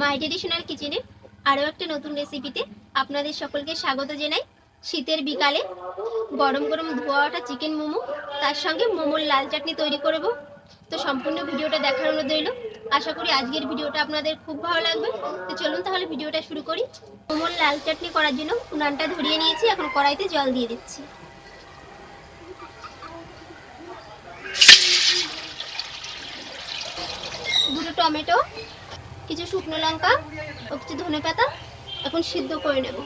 মাই traditional কিচেনে আরও একটা নতুন রেসিপিতে আপনাদের সকলকে স্বাগত জানাই। শীতের বিকালে গরম গরম ধোয়া ওঠা চিকেন মোমো, তার সঙ্গে মোমোর লাল চাটনি তৈরি করব। তো সম্পূর্ণ ভিডিওটা দেখার অনুরোধ রইল। আশা করি আজকের ভিডিওটা আপনাদের খুব ভালো লাগবে। তো চলুন তাহলে ভিডিওটা শুরু করি। মোমোর লাল চাটনি করার জন্য উনানটা ধরিয়ে নিয়েছি, এখন কড়াইতে জল দিয়ে দিচ্ছি। দুটো টমেটো কিছু শুকনো লঙ্কা ও কিছু ধনে পাতা, এখন সিদ্ধ করে নেব।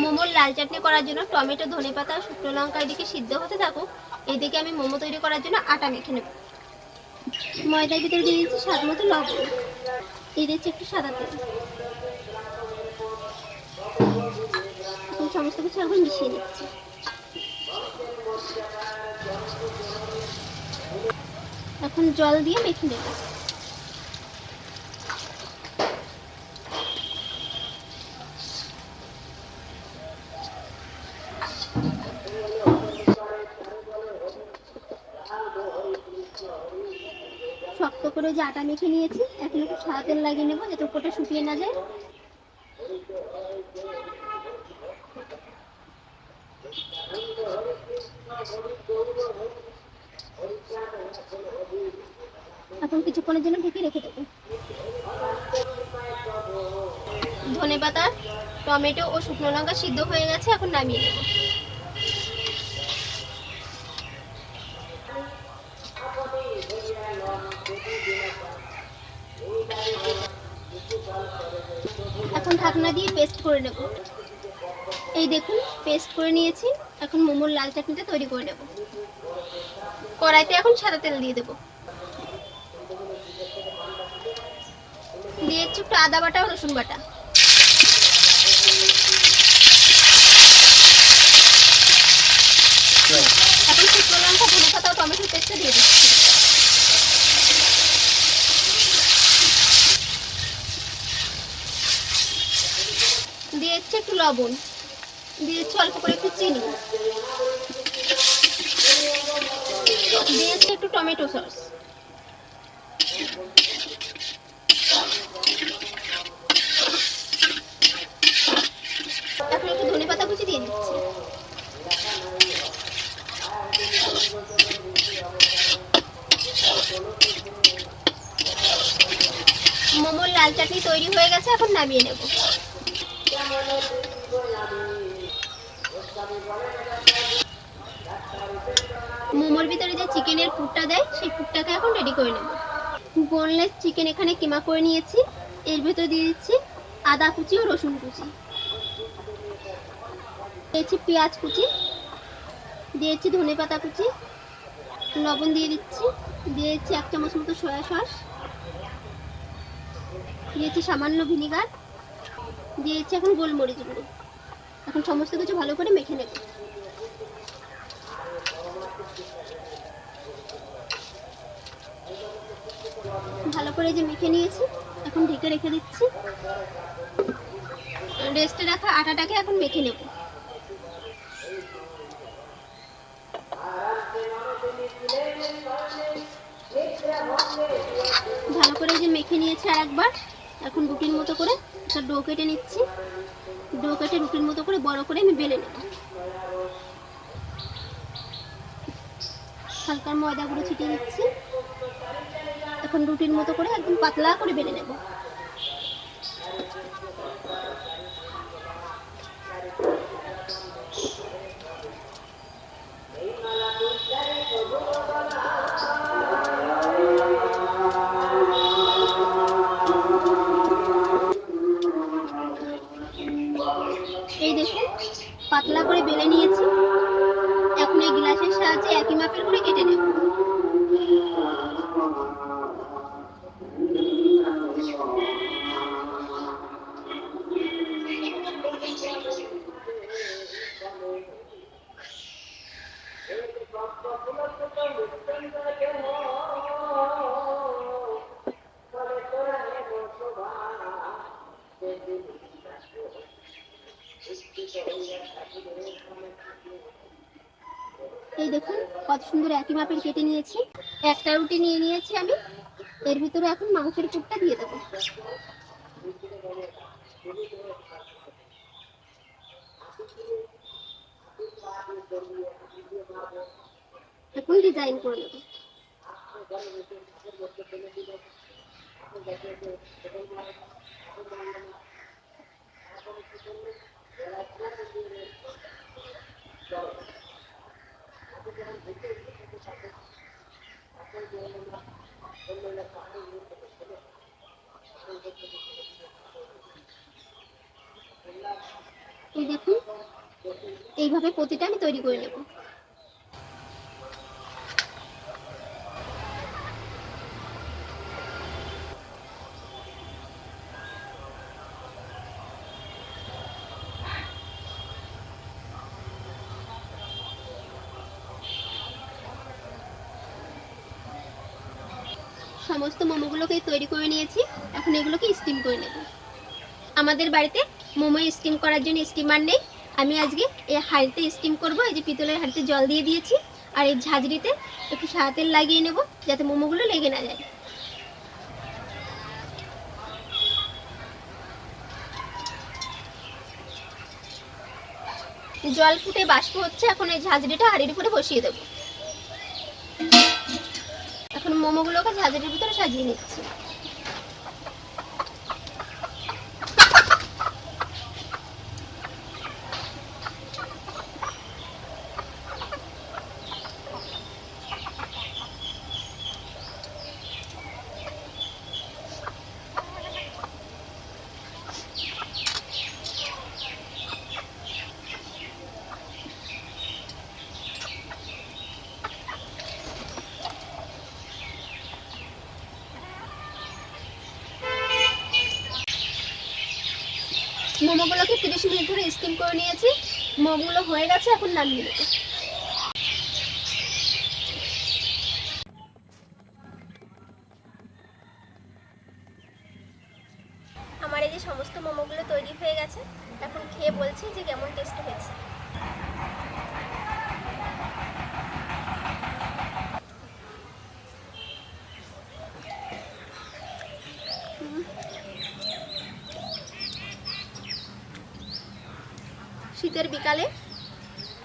মোমোর লাল চাটনি করার জন্য টমেটো, ধনে পাতা, শুকনো লঙ্কা এদিকে সিদ্ধ হতে থাকুক, এদিকে আমি মোমো তৈরি করার জন্য আটা মেখে নেব। ময়দার ভিতরে দিয়ে দিচ্ছি স্বাদ মতো লবণ। দিয়ে দিচ্ছি একটু সাদা তেল। সমস্ত কিছু এখন মিশিয়ে নিচ্ছি। এখন জল দিয়ে মেখে নেব। শক্ত করে যে আটা মেখে নিয়েছি, এখন একটু সাদা তেল লাগিয়ে নেব যাতে উপরটা শুকিয়ে না যায়। এখন কিছুক্ষণের জন্য ঢেকে রেখে দেবো। ধনে পাতা, টমেটো ও শুকনো লঙ্কা সিদ্ধ হয়ে গেছে, এখন নামিয়ে নেব। এখন ঢাকনা দিয়ে পেস্ট করে নেব। এই দেখুন পেস্ট করে নিয়েছি। এখন মোমোর লাল চাটনিটা তৈরি করে নেব। কড়াইতে, এখন সাদা তেল দিয়ে দেবো। দিয়ে একটু আদা বাটা, রসুন বাটা। এখন শুকনো লঙ্কা, ধনে পাতা ও টমেটোর পেস্টটা দিয়ে দিচ্ছি দিয়েছি একটু লবণ দিয়েছি অল্প করে একটু চিনি। দিয়েছি একটু টমেটো সস। এখন একটু ধনে পাতা কুচি দিয়ে দিচ্ছি। মোমোর লাল চাটনি তৈরি হয়ে গেছে, এখন নামিয়ে নেব। মোমোর ভিতরে যে চিকেনের পুরটা দেয়, সেই পুরটাকে এখন রেডি করে নেব। বোনলেস চিকেন এখানে কিমা করে নিয়েছি। এর ভেতরে দিয়ে দিচ্ছি আদা কুচি ও রসুন কুচি। দিয়েছি পেঁয়াজ কুচি। দিয়েছি ধনে পাতা কুচি। লবণ দিয়ে দিচ্ছি। দিয়েছি এক চামচ মতো সয়া সস। দিয়েছি সামান্য ভিনিগার। দিয়েছি এখন গোলমরিচ গুঁড়ো। এখন সমস্ত কিছু ভালো করে মেখে নেব ভালো করে যে মেখে নিয়েছি, এখন ঢেকে রেখে দিচ্ছি। রেস্টে রাখা আটাটাকে এখন মেখে নেব। ভালো করে যে মেখে নিয়েছি আর একবার এখন রুটির মতো করে একটা ডো কেটে নিচ্ছি। ডো কেটে রুটির মতো করে বড় করে আমি বেলে নেব। হালকা ময়দা গুঁড়ো ছিটিয়ে দিচ্ছি। এখন রুটির মতো করে একদম পাতলা করে বেলে নেব। এই দেখুন, পাতলা করে বেলে নিয়েছি। এই দেখুন, কত সুন্দর একই মাপের কেটে নিয়েছি। একটা রুটি নিয়ে নিয়েছি আমি। এর ভিতরে এখন মাংসের পুরটা দিয়ে দেবো। এখন ডিজাইন করে নেব এই দেখুন এইভাবে প্রতিটা আমি তৈরি করে নেব। সমস্ত মোমোগুলোকে তৈরি করে নিয়েছি। এখন এগুলোকে স্টিম করে নেব। আমাদের বাড়িতে মোমো স্টিম করার জন্য স্টিমার নেই। আমি আজকে এই হাঁড়িতে স্টিম করব, এই যে পিতলের হাঁড়িতে জল দিয়ে দিয়েছি, আর এই ঝাঁঝরিতে একটু সাদা তেল লাগিয়ে নেব, যাতে মোমোগুলো লেগে না যায়। জল ফুটে বাষ্প হচ্ছে, এখন এই ঝাঁঝরিটা হাঁড়ির উপরে বসিয়ে দেবো। এখন মোমোগুলোকে ঝাঁঝরির ভিতরে সাজিয়ে নিচ্ছি। মোমোগুলোকে তিরিশ মিনিট ধরে স্টিম করে নিয়েছি। মোমোগুলো হয়ে গেছে, এখন নামিয়ে নেব। আমার এই যে সমস্ত মোমোগুলো তৈরি হয়ে গেছে, এখন খেয়ে বলছি যে কেমন টেস্ট হয়েছে। শীতের বিকালে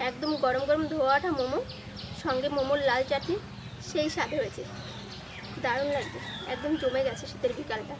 একদম গরম গরম ধোয়াটা মোমো, সঙ্গে মোমোর লাল চাটনি, সেই স্বাদ হয়েছে। দারুণ লাগবে, একদম জমে গেছে শীতের বিকালটা।